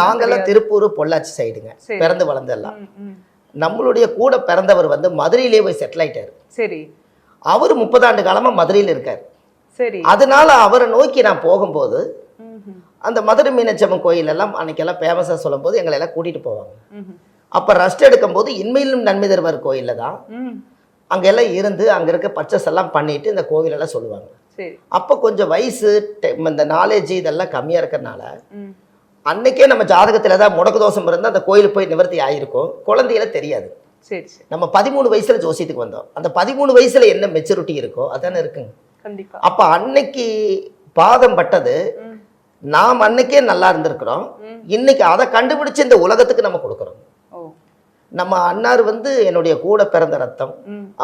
நாங்கெல்லாம் திருப்பூர் பொள்ளாச்சி சைடுங்க. பிறந்து வளர்ந்தெல்லாம். நம்மளுடைய கூட பிறந்தவர் வந்து மதுரையிலே போய் செட்டில் ஆயிட்டாரு. சரி. அவர் முப்பதாண்டு காலமா மதுரையில் இருக்கார். சரி. அதனால அவரை நோக்கி நான் போகும்போது அந்த மதுரை மீனாட்சம்மன் கோயில் எல்லாம் அன்னைக்கெல்லாம் ஃபேமஸாக சொல்லும்போது எங்களை எல்லாம் கூட்டிட்டு போவாங்க. அப்போ ரெஸ்ட் எடுக்கும்போது இன்மையிலும் நன்மை தருவார் கோயிலில் தான். அங்கெல்லாம் இருந்து அங்கே இருக்க பர்ச்சேஸ் எல்லாம் பண்ணிட்டு இந்த கோவிலெல்லாம் சொல்லுவாங்க. அப்போ கொஞ்சம் வயசு இந்த நாலேஜ் இதெல்லாம் கம்மியாக இருக்கிறனால அன்னைக்கே நம்ம ஜாதகத்தில் தான் முடக்கு தோஷம் இருந்தால் அந்த கோயிலுக்கு போய் நிவர்த்தி ஆயிருக்கும் குழந்தையில தெரியாது. சரி நம்ம பதிமூணு வயசுல ஜோசியத்துக்கு வந்தோம். அந்த பதிமூணு வயசுல என்ன மெச்சூரிட்டி இருக்கோ அதானே இருக்குங்க. கண்டிப்பா. அப்ப அன்னைக்கு பாதம் பட்டது. நாம் அன்னைக்கே நல்லா இருந்திருக்கிறோம். இன்னைக்கு அதை கண்டுபிடிச்சு இந்த உலகத்துக்கு நம்ம கொடுக்குறோம். நம்ம அன்னார் வந்து என்னுடைய கூட பிறந்த ரத்தம்.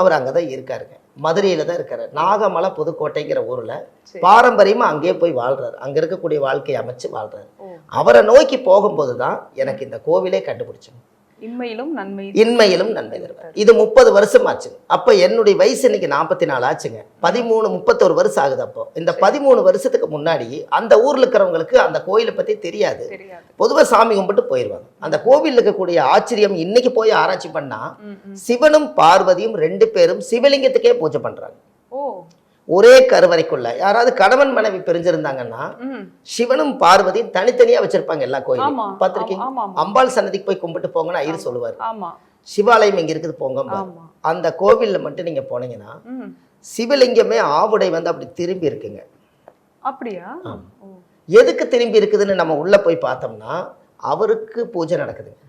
அவர் அங்கே தான் இருக்காருங்க. மதுரையில தான் இருக்காரு நாகமலை புதுக்கோட்டைங்கிற ஊர்ல சரி. பாரம்பரியமா அங்கேயே போய் வாழ்றாரு. அங்க இருக்கக்கூடிய வாழ்க்கையை அமைச்சு வாழ்றாரு. ஓ. அவரை நோக்கி போகும்போது தான் எனக்கு இந்த கோவிலே கண்டுபிடிச்சோம் இன்மையிலும் நன்மை இன்மையிலும் நன்மை தருவார். இது முப்பது வருஷம் ஆச்சு. அப்ப என்னுடைய வயசு இன்னைக்கு நாற்பத்தி நாலு ஆச்சுங்க. பதிமூணு முப்பத்தொரு வருஷம் ஆகுது அப்போ. இந்த பதிமூணு வருஷத்துக்கு முன்னாடி அந்த ஊர்ல இருக்கிறவங்களுக்கு அந்த கோயிலை பத்தி தெரியாது. தெரியாது. பொதுவா சாமி கும்பிட்டு போயிடுவாங்க அந்த கோவில்ல இருக்கக்கூடிய ஆச்சரியம் இன்னைக்கு போய் ஆராய்ச்சி பண்ணா. சிவனும் பார்வதியும் ரெண்டு பேரும் சிவலிங்கத்துக்கே பூஜை பண்றாங்க. ஓ ஒரே கருவறைக்குள்ள. யாராவது கணவன் மனைவி பிரிஞ்சிருந்தாங்கன்னா சிவனும் பார்வதியும் தனித்தனியா வச்சிருப்பாங்க எல்லா கோயிலும் பார்த்திருக்கீங்க? அம்பாள் சன்னதிக்கு போய் கும்பிட்டு போங்கன்னு ஐயர் சொல்லுவார். சிவாலயம் இங்க இருக்குது போங்க அந்த கோவில்ல மட்டும் நீங்க போனீங்கன்னா சிவலிங்கமே ஆவுடை வந்து அப்படி திரும்பி இருக்குங்க. அப்படியா? எதுக்கு திரும்பி இருக்குதுன்னு நம்ம உள்ள போய் பார்த்தோம்னா அவருக்கு பூஜை நடக்குதுங்க.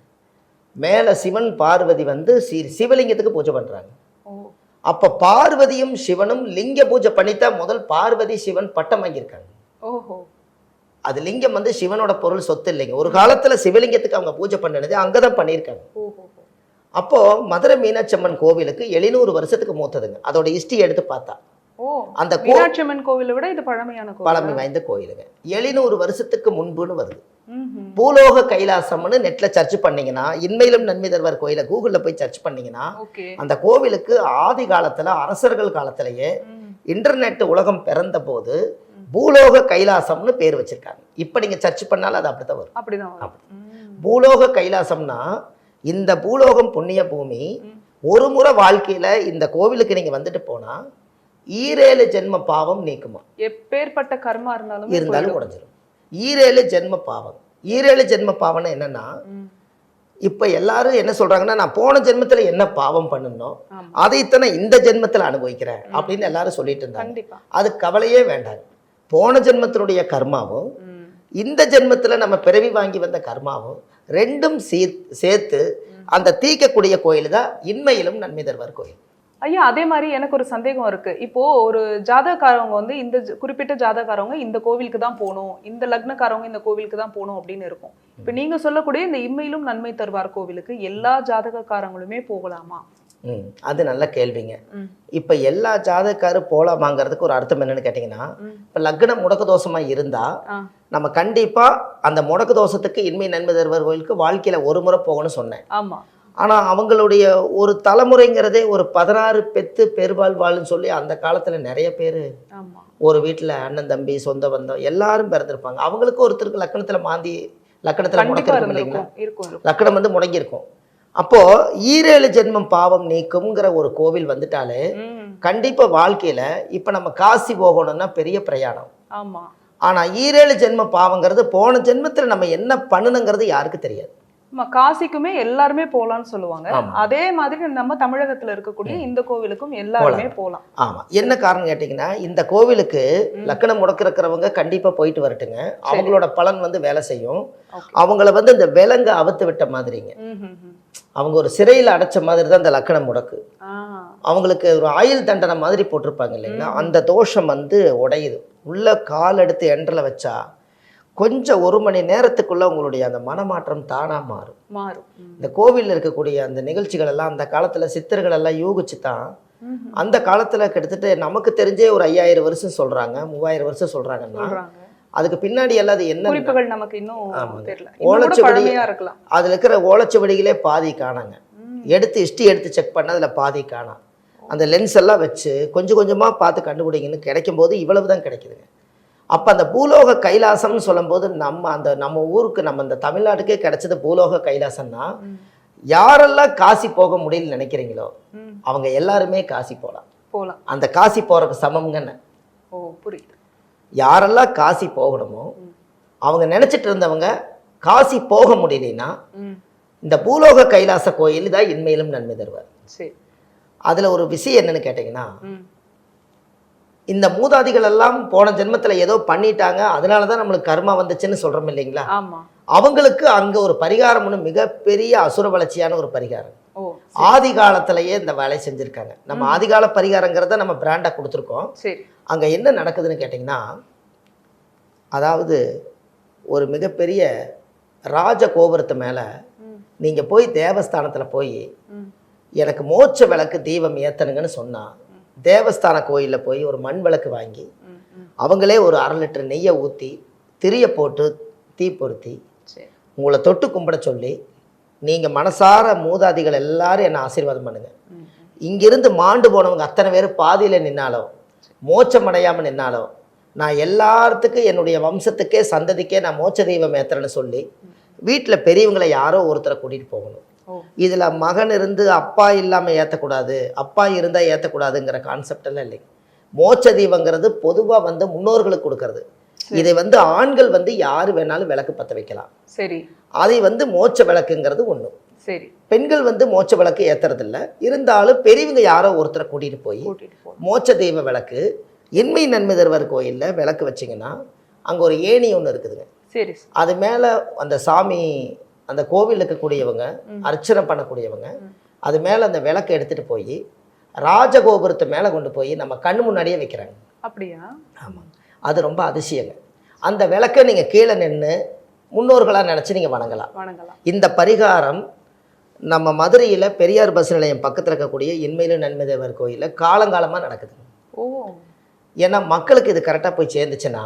மேல சிவன் பார்வதி வந்து சிவலிங்கத்துக்கு பூஜை பண்றாங்க. அப்ப பார்வதியும் சிவனும் லிங்க பூஜை பண்ணித்தான் முதல் பார்வதி சிவன் பட்டம் வாங்கியிருக்காங்க. ஓஹோ. அது லிங்கம் வந்து சிவனோட பொருள் சொத்து இல்லைங்க. ஒரு காலத்துல சிவலிங்கத்துக்கு அவங்க பூஜை பண்ணினது அங்கதான் பண்ணியிருக்காங்க. ஓஹோ. அப்போ மதுரை மீனாட்சி அம்மன் கோவிலுக்கு எழுநூறு வருஷத்துக்கு மூத்ததுங்க. அதோட ஹிஸ்டரி எடுத்து பார்த்தா. அந்த கோ மீனாட்சி அம்மன் கோவிலை விட இது பழமையான பழமை வாய்ந்த கோயிலுங்க எழுநூறு வருஷத்துக்கு முன்புன்னு வருது. பூலோக கைலாசம்னு நெட்ல சர்ச் பண்ணீங்கன்னா இன்மையிலும் நன்மை தருவார் கோயில கூகுள்ல போய் சர்ச் பண்ணீங்கன்னா அந்த கோவிலுக்கு ஆதி காலத்துல அரசர்கள் காலத்திலேயே. இன்டர்நெட் உலகம் பிறந்த போது பூலோக கைலாசம்னு பேர் வச்சிருக்காங்க இப்போ நீங்க சர்ச் பண்ணாலும் அது அப்படித்தான் வரும் அப்படிதான். பூலோக கைலாசம்னா இந்த பூலோகம் புண்ணிய பூமி. ஒரு முறை வாழ்க்கையில இந்த கோவிலுக்கு நீங்க வந்துட்டு போனா ஈரேழு ஜென்ம பாவம் நீக்குமா? எப்பேற்பட்ட கர்மா இருந்தாலும் இருந்தாலும் உடைஞ்சிரும். ஈரேழு ஜென்ம பாவம். ஈரேழு ஜென்ம பாவம்னா என்னன்னா. இப்ப எல்லாரும் என்ன சொல்றாங்கன்னா நான் போன ஜென்மத்துல என்ன பாவம் பண்ணணும் அதைத்தானே இந்த ஜென்மத்துல அனுபவிக்கிறேன் அப்படின்னு எல்லாரும் சொல்லிட்டு இருந்தாங்க. அது கவலையே வேண்டாம். போன ஜென்மத்தினுடைய கர்மாவும். இந்த ஜென்மத்துல நம்ம பிறவி வாங்கி வந்த கர்மாவும் ரெண்டும் சீர் சேர்த்து அந்த தீக்கக்கூடிய கோயில் தான் இன்மையிலும் நன்மை தருவார் கோயில். ஐயா அதே மாதிரி எனக்கு ஒரு சந்தேகம் இருக்கு. இப்போ ஒரு ஜாதகக்காரவங்க வந்து இந்த குறிப்பிட்ட ஜாதகக்காரவங்க இந்த கோவிலுக்கு தான் போகணும் இந்த லக்னக்காரவங்க இந்த கோவிலுக்கு தான் போகணும் அப்படின்னு இருக்கும். இப்போ நீங்க சொல்லக்கூடிய இந்த இம்மையிலும் நன்மை தருவார் கோவிலுக்கு எல்லா ஜாதகக்காரங்களுமே போகலாமா? அது நல்ல கேள்விங்க. இப்போ எல்லா ஜாதக்காரும் போலாமாங்கிறதுக்கு ஒரு அர்த்தம் என்னன்னு கேட்டிங்கன்னா. இப்போ லக்னம் முடக்கு தோஷமா இருந்தா. நம்ம கண்டிப்பா அந்த முடக்கு தோஷத்துக்கு இன்மை நன்மை தருவார் கோயிலுக்கு வாழ்க்கையில ஒரு முறை போகணும்னு சொன்னேன். ஆமா ஆனா அவங்களுடைய ஒரு தலைமுறைங்கிறதே ஒரு பதினாறு பெத்து பெருவாழ் வாழ்ன்னு சொல்லி அந்த காலத்துல நிறைய பேர் ஒரு வீட்டில் அண்ணன் தம்பி சொந்த பந்தம் எல்லாரும் பிறந்திருப்பாங்க. அவங்களுக்கு ஒருத்தருக்கு லக்கணத்துல மாந்தி லக்கணத்துல முடக்கு கண்டிப்பா இருக்கும் இல்லைங்களா? லக்கணம் வந்து முடங்கியிருக்கும். அப்போ ஈரேழு ஜென்மம் பாவம் நீக்கும்ங்கிற ஒரு கோவில் வந்துட்டாலே. கண்டிப்பா வாழ்க்கையில இப்ப நம்ம காசி போகணும்னா பெரிய பிரயாணம். ஆமா. ஆனா ஈரேழு ஜென்ம பாவங்கிறது போன ஜென்மத்துல நம்ம என்ன பண்ணணுங்கிறது யாருக்கு தெரியாது. காசிக்குமே எல்லாருமே போலாம்னு சொல்லுவாங்க. அதே மாதிரி நம்ம தமிழகத்துல இருக்கக்கூடிய இந்த கோவிலுக்கும் எல்லாருமே போலாம். ஆமா. என்ன காரணம் கேட்டிங்கன்னா இந்த கோவிலுக்கு லக்கணம் முடக்கு இருக்கிறவங்க கண்டிப்பா போயிட்டு வரட்டுங்க. அவங்களோட பலன் வந்து வேலை செய்யும். அவங்கள வந்து இந்த விலங்கு அவுத்து விட்ட மாதிரிங்க. அவங்க ஒரு சிறையில் அடைச்ச மாதிரி தான் இந்த லக்கணம் முடக்கு. அவங்களுக்கு ஒரு ஆயுள் தண்டனை மாதிரி போட்டிருப்பாங்க இல்லைங்களா? அந்த தோஷம் வந்து உடையுது. உள்ள கால் எடுத்து எண்டில் வச்சா கொஞ்சம் ஒரு மணி நேரத்துக்குள்ள உங்களுடைய அந்த மனமாற்றம் தானா மாறும் மாறும். இந்த கோவிலில் இருக்கக்கூடிய அந்த நிகழ்ச்சிகள் எல்லாம் அந்த காலத்துல சித்தர்கள் எல்லாம் யூகிச்சு தான். அந்த காலத்துல கிட்டத்தட்ட நமக்கு தெரிஞ்சே ஒரு ஐயாயிரம் வருஷம் சொல்றாங்க மூவாயிரம் வருஷம் சொல்றாங்கன்னா சொல்றாங்க அதுக்கு பின்னாடி எல்லாம் அது என்ன குறிப்புகள் நமக்கு இன்னும். தெரியல ஓலைச்சுவடி- அதுல இருக்கிற ஓலைச்சுவடிகளே பாதி காணாங்க. எடுத்து ஹிஸ்ட்ரி எடுத்து செக் பண்ண அதில் பாதி காணாம் அந்த லென்ஸ் எல்லாம் வச்சு கொஞ்சம் கொஞ்சமாக பார்த்து கண்டுபிடிங்கன்னு கிடைக்கும் போது இவ்வளவு தான் கிடைக்குதுங்க அப்போ அந்த பூலோக கைலாசம்னு சொல்லும்போது நம்ம அந்த நம்ம ஊருக்கு நம்ம இந்த தமிழ்நாட்டுக்கே கிடைச்சது பூலோக கைலாசம்னா. யாரெல்லாம் காசி போக முடியலன்னு நினைக்கிறீங்களோ. அவங்க எல்லாருமே காசி போகலாம் போலாம். அந்த காசி போறதுக்கு சமம்ங்கன்னு ஓ புரியுது. யாரெல்லாம் காசி போகணுமோ அவங்க நினைச்சிட்டு இருந்தவங்க காசி போக முடியலனா ம். இந்த பூலோக கைலாச கோயில் தான் இன்மையிலும் நன்மை தருவார். சரி. அதுல ஒரு விஷயம் என்னன்னு கேட்டிங்கன்னா இந்த மூதாதிகள் எல்லாம் போன ஜென்மத்துல ஏதோ பண்ணிட்டாங்க அதனால தான் நம்மளுக்கு கர்மா வந்துச்சுன்னு சொல்றோம் இல்லைங்களா? அவங்களுக்கு அங்க ஒரு பரிகாரம்னு மிகப்பெரிய அசுர வளர்ச்சியான ஒரு பரிகாரம். ஆதி காலத்திலேயே இந்த வேலையை செஞ்சிருக்காங்க. நம்ம ஆதிகால பரிகாரங்கிறத நம்ம பிராண்டா கொடுத்துருக்கோம். அங்க என்ன நடக்குதுன்னு கேட்டிங்கன்னா அதாவது ஒரு மிகப்பெரிய ராஜ கோபுரத்து மேல ம். நீங்க போய் தேவஸ்தானத்துல போய் எனக்கு மோட்ச விளக்கு தீபம் ஏத்தணுங்கன்னு சொன்னா தேவஸ்தான கோயில்ல போய் ஒரு மண் விளக்கு வாங்கி அவங்களே ஒரு அரை லிட்டர் நெய்யை ஊற்றி திரிய போட்டு தீ பொருத்தி உங்களை தொட்டு கும்பிட சொல்லி நீங்கள் மனசார மூதாதிகள் எல்லாரும் என்னை ஆசீர்வாதம் பண்ணுங்க. ம் ம். இங்கிருந்து மாண்டு போனவங்க அத்தனை பேர் பாதியில் நின்னாலோ மோட்சம் அடையாமல் நின்னாலோ நான் எல்லாத்துக்கும் என்னுடைய வம்சத்துக்கே சந்ததிக்கே நான் மோட்ச தெய்வம் ஏத்துறேன்னு சொல்லி வீட்டில் பெரியவங்களை யாரோ ஒருத்தரை கூட்டிகிட்டு போகணும். இதில் மகன் இருந்து அப்பா இல்லாமல் ஏற்றக்கூடாது அப்பா இருந்தால் ஏற்றக்கூடாதுங்கிற கான்செப்ட் எல்லாம் இல்லைங்க மோட்ச தீபங்கிறது பொதுவாக வந்து முன்னோர்களுக்கு கொடுக்கறது. இதை வந்து ஆண்கள் வந்து யார் வேணாலும் விளக்கு பற்ற வைக்கலாம். சரி. அதை வந்து மோட்ச விளக்குங்கிறது ஒன்று சரி. பெண்கள் வந்து மோட்ச விளக்கு ஏற்றுறதில்ல இருந்தாலும் பெரியவங்க யாரோ ஒருத்தரை கூட்டிகிட்டு போய் மோட்ச தெய்வ விளக்கு இன்மை நன்மை தருவர் கோயிலில் விளக்கு வச்சிங்கன்னா அங்கே ஒரு ஏணி ஒன்று இருக்குதுங்க. சரி. அது மேலே அந்த சாமி அந்த கோவில் இருக்கக்கூடியவங்க அர்ச்சனை பண்ணக்கூடியவங்க அது மேலே அந்த விளக்கை எடுத்துகிட்டு போய் ராஜகோபுரத்து மேலே கொண்டு போய் நம்ம கண்ணு முன்னாடியே வைக்கிறாங்க. அப்படியா? ஆமாம் அது ரொம்ப அதிசயங்க. அந்த விளக்கை நீங்கள் கீழே நின்று முன்னோர்களாக நினச்சி நீங்கள் வணங்கலாம். வணங்கலாம். இந்த பரிகாரம் நம்ம மதுரையில் பெரியார் பஸ் நிலையம் பக்கத்தில் இருக்கக்கூடிய இன்மையிலும் நன்மை தேவர் கோயிலில் காலங்காலமாக நடக்குது. ஓ. ஏன்னா மக்களுக்கு இது கரெக்டாக போய் சேர்ந்துச்சுன்னா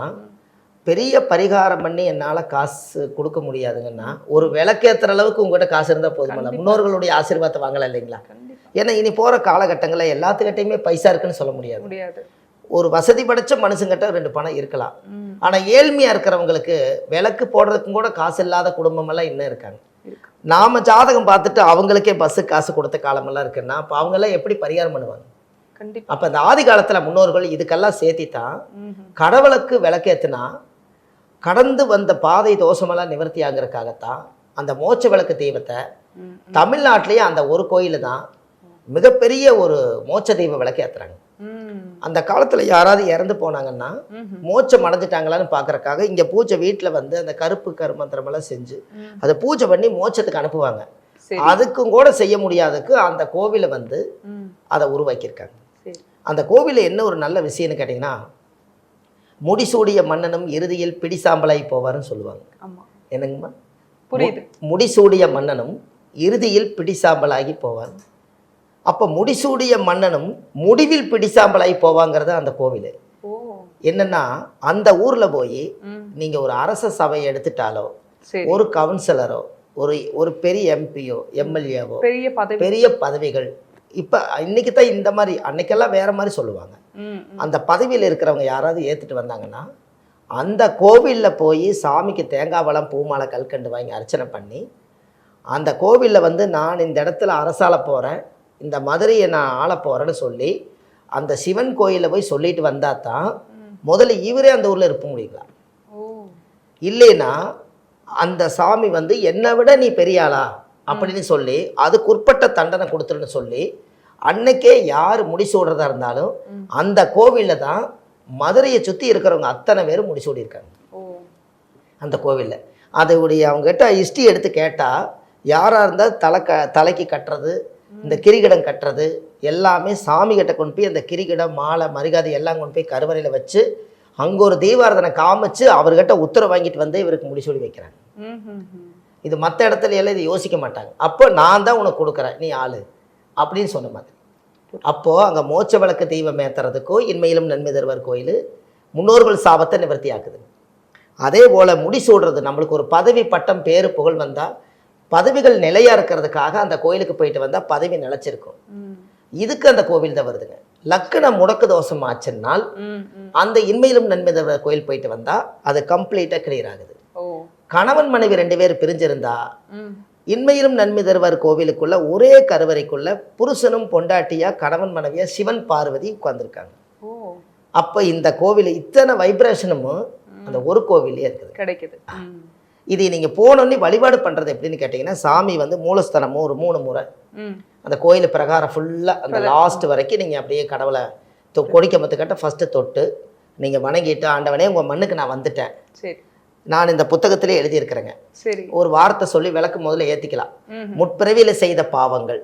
பெரிய பரிகாரம் பண்ணி என்னால் காசு கொடுக்க முடியாதுங்கன்னா ஒரு விளக்கேற்றுற அளவுக்கு உங்கள்கிட்ட காசு இருந்தால் போதுமில்ல முன்னோர்களுடைய ஆசீர்வாதத்தை வாங்கலாம் இல்லைங்களா? ஏன்னா இனி போகிற காலகட்டங்களில் எல்லாத்துக்கிட்டையுமே பைசா இருக்குன்னு சொல்ல முடியாது. முடியாது. ஒரு வசதி படைச்ச மனுஷங்கிட்ட ரெண்டு பணம் இருக்கலாம். ஆனால் ஏழ்மையாக இருக்கிறவங்களுக்கு விளக்கு போடுறதுக்கும் கூட காசு இல்லாத குடும்பமெல்லாம் இன்னும் இருக்காங்க. இருக்கு. நாம ஜாதகம் பார்த்துட்டு அவங்களுக்கே பஸ்ஸு காசு கொடுத்த காலமெல்லாம் இருக்குன்னா அப்போ அவங்கெல்லாம் எப்படி பரிகாரம் பண்ணுவாங்க? அப்போ இந்த ஆதி காலத்தில் முன்னோர்கள் இதுக்கெல்லாம் சேர்த்தி தான் கடவுளுக்கு விளக்கேத்துனா கடந்து வந்த பாதை தோஷமெல்லாம் நிவர்த்தி ஆகிறதுக்காகத்தான் அந்த மோட்ச விளக்கு தெய்வத்தை தமிழ்நாட்டிலேயே அந்த ஒரு கோயிலு தான் மிகப்பெரிய ஒரு மோட்ச தெய்வ விளக்கு ஏத்துறாங்க. ம். அந்த காலத்தில் யாராவது இறந்து போனாங்கன்னா ம் மோட்சம் அடைஞ்சிட்டாங்களான்னு பார்க்கறக்காக இங்கே பூஜை வீட்டில் வந்து அந்த கருப்பு கருமந்திரமெல்லாம் செஞ்சு. அதை பூஜை பண்ணி மோட்சத்துக்கு அனுப்புவாங்க. அதுக்கும் கூட செய்ய முடியாததுக்கு அந்த கோவிலை வந்து அதை உருவாக்கியிருக்காங்க. அந்த கோவிலில் என்ன ஒரு நல்ல விஷயம்னு கேட்டிங்கன்னா முடிசூடிய மன்னனும் இறுதியில் பிடிசாம்பலாகி போவார்னு சொல்லுவாங்க. என்னங்கம்மா? புரியுது. முடிசூடிய மன்னனும் இறுதியில் பிடிசாம்பலாகி போவார். அப்போ முடிசூடிய மன்னனும் முடிவில் பிடிசாம்பலாகி போவாங்கிறது அந்த கோவில். என்னன்னா அந்த ஊரில் போய் ம். நீங்கள் ஒரு அரச சபையை எடுத்துட்டாலோ ஒரு கவுன்சிலரோ ஒரு ஒரு பெரிய எம்பியோ எம்எல்ஏவோ பெரிய பதவிகள் இப்போ இன்னைக்கு தான் இந்த மாதிரி அன்னைக்கெல்லாம் வேற மாதிரி சொல்லுவாங்க. அந்த பதவியில் இருக்கிறவங்க யாராவது ஏற்றுட்டு வந்தாங்கன்னா அந்த கோவிலில் போய் சாமிக்கு தேங்காய் பழம் பூமாலை கல்கண்டு வாங்கி அர்ச்சனை பண்ணி அந்த கோவிலில் வந்து நான் இந்த இடத்துல அரசால போகிறேன் இந்த மதுரையை நான் ஆள போகிறேன்னு சொல்லி அந்த சிவன் கோயிலில் போய் சொல்லிட்டு வந்தால் தான் முதல்ல இவரே அந்த ஊரில் இருக்க முடியுங்களா? இல்லைன்னா அந்த சாமி வந்து என்னை விட நீ பெரிய ஆளா? அப்படின்னு சொல்லி அதுக்குட்பட்ட தண்டனை கொடுத்துருன்னு சொல்லி அன்னைக்கே யார் முடிசூடுறதா இருந்தாலும் ம். அந்த கோவிலில் தான் மதுரையை சுற்றி இருக்கிறவங்க அத்தனை பேரும் முடிசூடியிருக்காங்க ஓ. அந்த கோவிலில். அதோடைய அவங்ககிட்ட ஹிஸ்ட்ரி எடுத்து கேட்டால் யாராக இருந்தால் தலை க தலைக்கு கட்டுறது இந்த கிரிகிடம் கட்டுறது எல்லாமே சாமி கிட்ட கொண்டு போய் அந்த கிரிகிடம் மாலை மரிகாதை எல்லாம் கொண்டு போய் கருவறையில் வச்சு அங்கே ஒரு தீபாரதனை காமிச்சு அவர்கிட்ட உத்தரவு வாங்கிட்டு வந்து இவருக்கு முடிசூடி வைக்கிறாங்க. இது மற்ற இடத்துல எல்லாம் இதை யோசிக்க மாட்டாங்க. அப்போ நான் தான் உனக்கு கொடுக்குறேன். நீ ஆளு. அப்படின்னு சொன்ன மாதிரி. அப்போது அங்கே மோட்ச விளக்கு தெய்வம் ஏத்துறதுக்கோ இன்மையிலும் நன்மை தருவார் கோயில் முன்னோர்கள் சாபத்தை நிவர்த்தி ஆக்குது அதே போல் முடிசூடுறது நம்மளுக்கு ஒரு பதவி பட்டம் பேரு புகழ் வந்தால் பதவிகள் நிலையாக இருக்கிறதுக்காக அந்த கோயிலுக்கு போயிட்டு வந்தால் பதவி நிலைச்சிருக்கும். இதுக்கு அந்த கோவில் தான் வருதுங்க. லக்கண முடக்கு தோஷம் ஆச்சுன்னால். அந்த இன்மையிலும் நன்மை தருவர் கோயில் போயிட்டு வந்தா அது கம்ப்ளீட்டாக கிளியர் ஆகுது. கணவன் மனைவி ரெண்டு பேர் பிரிஞ்சிருந்தா இன்மையிலும் நன்மை தருவார் கோவிலுக்குள்ள ஒரே கருவறைக்குள்ள புருஷனும் பொண்டாட்டியா கணவன் மனைவியா சிவன் பார்வதி உட்கார்ந்துருக்காங்க. அப்போ இந்த கோவில் இத்தனை வைப்ரேஷனும் அந்த ஒரு கோவிலே இருக்குது. கிடைக்குது. இது நீங்கள் போனோன்னே வழிபாடு பண்ணுறது எப்படின்னு கேட்டிங்கன்னா சாமி வந்து மூலஸ்தலமும் ஒரு மூணு முறை. அந்த கோயில் பிரகாரம் ஃபுல்லாக அந்த லாஸ்ட் வரைக்கும் நீங்கள் அப்படியே கடவுளை தொ- கொடிக்கம்பத்துக்கிட்ட ஃபஸ்ட்டு தொட்டு நீங்கள் வணங்கிட்டு ஆண்டவனே உங்கள் மண்ணுக்கு நான் வந்துட்டேன். சரி. நான் இந்த புத்தகத்திலே எழுதியிருக்கிறேங்க. சரி. ஒரு வார்த்தை சொல்லி விளக்கு முதல்ல ஏற்றிக்கலாம் முற்பிறவியில் செய்த பாவங்கள்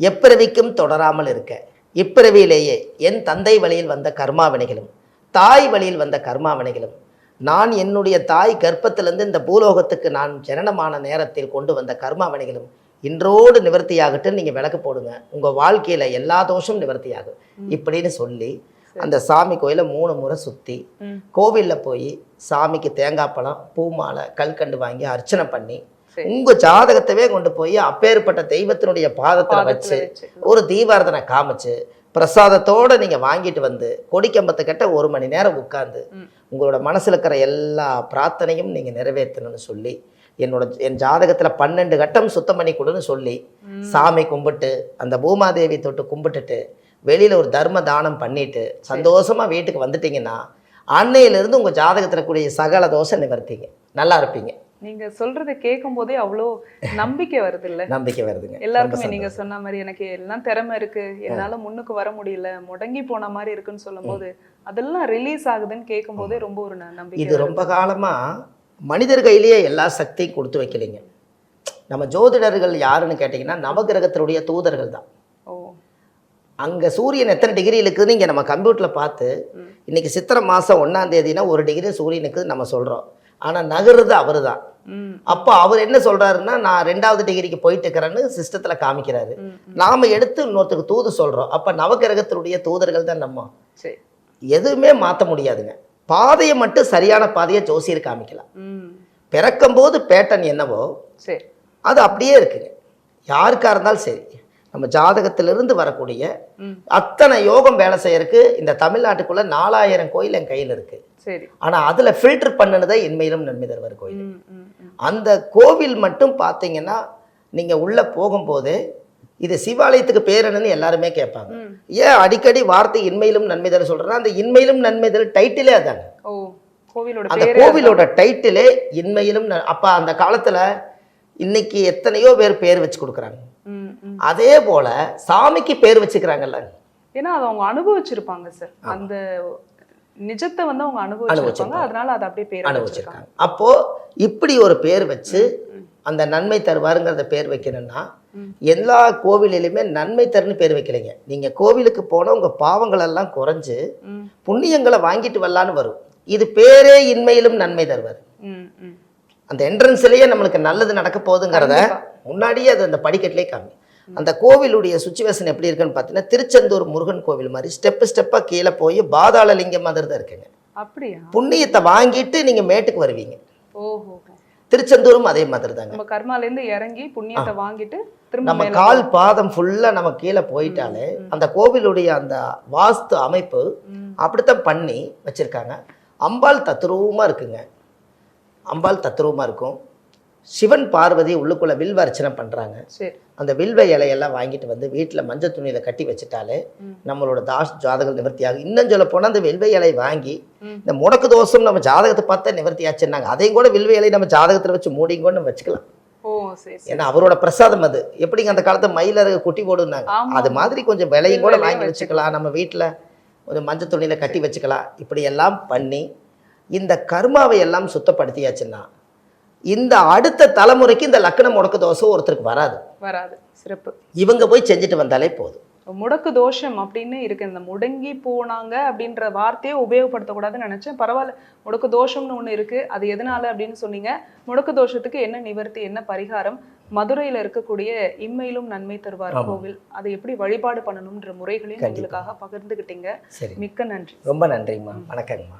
எப்பிறவிக்கும் தொடராமல் இருக்க இப்பிறவியிலேயே என் தந்தை வழியில் வந்த கர்மாவினைகளும் தாய் வழியில் வந்த கர்மாவினைகளும் நான் என்னுடைய தாய் கர்ப்பத்திலிருந்து இந்த பூலோகத்துக்கு நான் ஜனனமான நேரத்தில் கொண்டு வந்த கர்மாவினைகளும் இன்றோடு நிவர்த்தியாகட்டும். நீங்கள் விளக்கு போடுங்க. உங்கள் வாழ்க்கையில் எல்லா தோஷமும் நிவர்த்தியாகும். இப்படின்னு சொல்லி அந்த சாமி கோயிலை மூணு முறை சுற்றி ம் கோவிலில் போய் சாமிக்கு தேங்காய் பழம் பூமாலை கல்கண்டு வாங்கி அர்ச்சனை பண்ணி. உங்க ஜாதகத்தவே கொண்டு போய் அப்பேற்பட்ட தெய்வத்தினுடைய பாதத்துல வச்சு ஒரு தீபாரதனை காமிச்சு பிரசாதத்தோட நீங்க வாங்கிட்டு வந்து கொடிக்கம்பத்தை கட்ட ஒரு மணி நேரம் உட்கார்ந்து ம். உங்களோட மனசுல இருக்கிற எல்லா பிரார்த்தனையும் நீங்க நிறைவேற்றணும்னு சொல்லி என்னோட என் ஜாதகத்துல பன்னெண்டு கட்டம் சுத்தம் பண்ணி கொடுன்னு சொல்லி. சாமி கும்பிட்டு அந்த பூமாதேவி தொட்டு கும்பிட்டுட்டு வெளியில ஒரு தர்ம தானம் பண்ணிட்டு சந்தோஷமா வீட்டுக்கு வந்துட்டீங்கன்னா அன்னையிலிருந்து உங்க ஜாதகத்துல கூடிய சகல தோஷம் நிவர்த்திங்க. நல்லா இருப்பீங்க. நீங்க சொல்றதை கேட்கும் போதே அவ்வளோ நம்பிக்கை வருது இல்ல நம்பிக்கை வருதுங்க. எல்லாருக்குமே நீங்க சொன்ன மாதிரி எனக்கு எல்லாம் திறமை இருக்கு. என்னால முன்னுக்கு வர முடியல. முடங்கி போன மாதிரி இருக்குன்னு சொல்லும்போது அதெல்லாம் ரிலீஸ் ஆகுதுன்னு கேட்கும் போதே ரொம்ப ஒரு நம்பிக்கை இது ரொம்ப காலமா மனிதர் கையிலேயே எல்லா சக்தியும் கொடுத்து வைக்கலைங்க. நம்ம ஜோதிடர்கள் யாருன்னு கேட்டிங்கன்னா நவகிரகத்தினுடைய தூதர்கள் தான். அங்க சூரியன் எத்தனை டிகிரி இருக்குதுன்னு இங்க நம்ம கம்ப்யூட்டர்ல பார்த்து ம். இன்னைக்கு சித்திரை மாசம் ஒண்ணாம் தேதினா ஒரு டிகிரி சூரியனுக்கு நம்ம சொல்றோம். ஆனா நகருது அவர் தான் அப்போ அவர் என்ன சொல்றாருன்னா நான் ரெண்டாவது டிகிரிக்கு போயிட்டு இருக்கிறேன்னு சிஸ்டத்துல காமிக்கிறாரு. நாம எடுத்து இன்னொருத்தருக்கு தூது சொல்றோம். அப்ப நவகிரகத்தினுடைய தூதர்கள் தான் நம்ம. சரி. எதுவுமே மாற்ற முடியாதுங்க. பாதையை மட்டும் சரியான பாதையை ஜோசியர் காமிக்கலாம் பிறக்கும்போது பேட்டன் என்னவோ சரி. அது அப்படியே இருக்குங்க. யாருக்கா இருந்தாலும் சரி. நம்ம ஜாதகத்திலிருந்து வரக்கூடிய அத்தனை யோகம் வேலை செய்யறதுக்கு இந்த தமிழ்நாட்டுக்குள்ள நாலாயிரம் கோயில் என் கையில் இருக்கு. ஆனா அதுல ஃபில்டர் பண்ணுனதே இன்மையிலும் நன்மை தருவார் கோயில் அந்த கோவில் மட்டும் பார்த்தீங்கன்னா நீங்க உள்ள போகும்போது இது சிவாலயத்துக்கு பேர் என்னன்னு எல்லாருமே கேட்பாங்க. ஏன் அடிக்கடி வார்த்தை இன்மையிலும் நன்மை தர சொல்றேன்னா அந்த இன்மையிலும் நன்மை தர டைட்டிலே அதாங்க அந்த கோவிலோட டைட்டிலே இன்மையிலும் அப்ப அந்த காலத்துல இன்னைக்கு எத்தனையோ பேர் பேர் வச்சு கொடுக்குறாங்க. அதே போல சாமிக்கு பேர் வச்சுக்கிறாங்கல்ல. ஏன்னா அதை அவங்க அனுபவிச்சிருப்பாங்க சார் அந்த நிஜத்தை வந்து அவங்க அனுபவிச்சிருப்பாங்க. அதனால அதை அப்படியே பேர் வச்சிருக்காங்க. அனுபவிச்சிருக்காங்க அப்போ இப்படி ஒரு பேர் வச்சு அந்த நன்மை தருவாருங்கிறத பேர் வைக்கணும்னா. எல்லா கோவிலிலுமே நன்மை தருன்னு பேர் வைக்கலைங்க. நீங்க கோவிலுக்கு போனா உங்க பாவங்கள் எல்லாம் குறைஞ்சு புண்ணியங்களை வாங்கிட்டு வரலான்னு வரும். இது பேரே இன்மையிலும் நன்மை தருவார். அந்த என்ட்ரன்ஸ்லயே நம்மளுக்கு நல்லது நடக்க போகுதுங்கிறத. முன்னாடியே அது அந்த படிக்கட்டிலே காமி அந்த கோவிலுடைய சுச்சுவேஷன் எப்படி இருக்குன்னு பார்த்தீங்கன்னா திருச்செந்தூர் முருகன் கோவில் மாதிரி ஸ்டெப்பு ஸ்டெப்பாக கீழே போய் பாதாள லிங்கம் மாதிரி தான் இருக்குங்க. அப்படியா? புண்ணியத்தை வாங்கிட்டு நீங்க மேட்டுக்கு வருவீங்க. ஓஹோ. திருச்செந்தூரும் அதே மாதிரி தாங்க நம்ம கர்மால இருந்து இறங்கி புண்ணியத்தை வாங்கிட்டு நம்ம கால் பாதம் ஃபுல்லா நம்ம கீழே போயிட்டாலே அந்த கோவிலுடைய அந்த வாஸ்து அமைப்பு. அப்படித்தான் பண்ணி வச்சிருக்காங்க. அம்பாள் தத்ரூபமா இருக்குங்க. அம்பாள் தத்ரூபமா இருக்கும். சிவன் பார்வதி உள்ளுக்குள்ள வில்வ அர்ச்சனை பண்றாங்க. அந்த வில்வ இலையெல்லாம் வாங்கிட்டு வந்து வீட்டில் மஞ்சள் துணியில கட்டி வச்சுட்டாலே. நம்மளோட தாஷ் ஜாதகம் நிவர்த்தி ஆகும் இன்னும் சொல்ல போனால் அந்த வில்வ இலை வாங்கி. இந்த முடக்கு தோஷம் நம்ம ஜாதகத்தை பார்த்தா நிவர்த்தி ஆச்சுன்னாங்க அதையும் கூட வில்வ இலை நம்ம ஜாதகத்தில் வச்சு மூடிங்கன்னு நம்ம வச்சுக்கலாம். ஏன்னா அவரோட பிரசாதம் அது. எப்படிங்க அந்த காலத்து மயில குட்டி போடுனாங்க. அது மாதிரி கொஞ்சம் விலையும் கூட வாங்கி வச்சுக்கலாம். நம்ம வீட்டில் கொஞ்சம் மஞ்சள் துணியில கட்டி வச்சுக்கலாம். இப்படி எல்லாம் பண்ணி இந்த கர்மாவை எல்லாம் சுத்தப்படுத்தியாச்சுன்னா இந்த அடுத்த தலைமுறைக்கு இந்த லக்கண முடக்கு தோசை ஒருத்தருக்கு வராது. வராது. சிறப்பு. இவங்க போய் செஞ்சுட்டு வந்தாலே போதும். முடக்கு தோஷம் அப்படின்னு இருக்கு. இந்த முடங்கி போனாங்க அப்படின்ற வார்த்தையே உபயோகப்படுத்தக்கூடாதுன்னு நினைச்சேன். பரவாயில்ல முடக்கு தோஷம்னு ஒண்ணு இருக்கு. அது எதனால அப்படின்னு சொன்னீங்க. முடக்கு தோஷத்துக்கு என்ன நிவர்த்தி என்ன பரிகாரம்? மதுரையில இருக்கக்கூடிய இம்மையிலும் நன்மை தருவார். கோவில். அதை எப்படி வழிபாடு பண்ணணும்ன்ற முறைகளையும் கண்டிப்பா. எங்களுக்காக பகிர்ந்துகிட்டீங்க. மிக்க நன்றி. ரொம்ப நன்றிங்கம்மா வணக்கங்கம்மா.